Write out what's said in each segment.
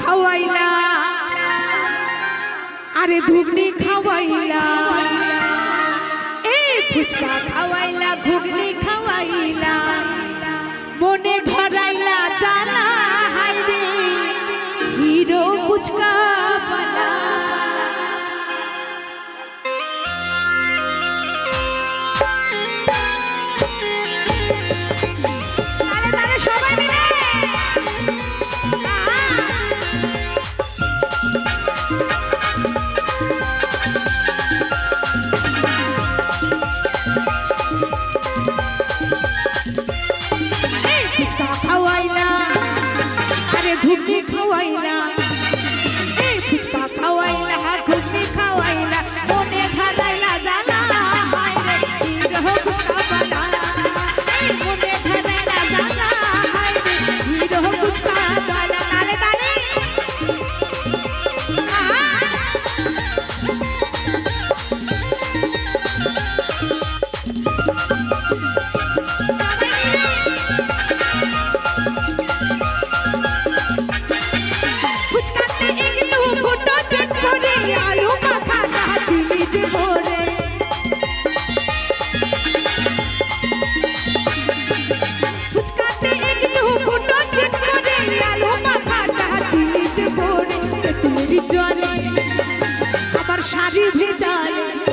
খাওয়াইলা। আরে ঘুগনি খাওয়াইলা। এই ফুচকা খাওয়াইলা, ঘুগনি খাওয়াইলা। মনে ভরাইলা জানা হাইরে হিরো ফুচকা ঘুগনি খাওয়াইলাম darling.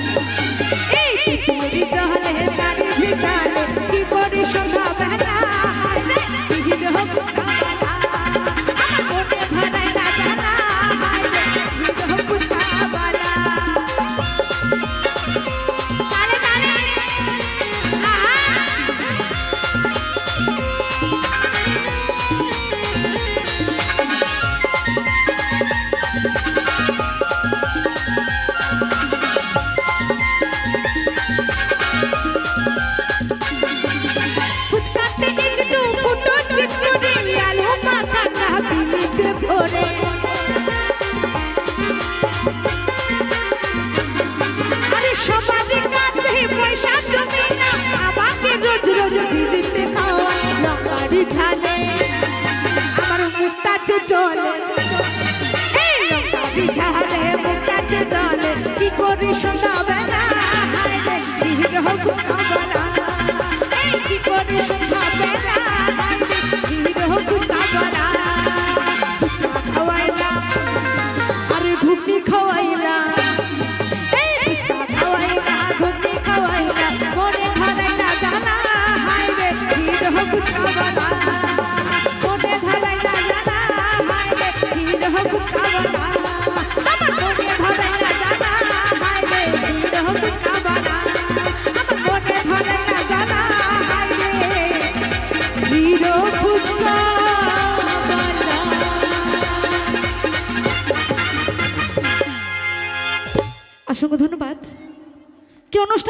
অসংখ্য ধন্যবাদ। কি অনুষ্ঠান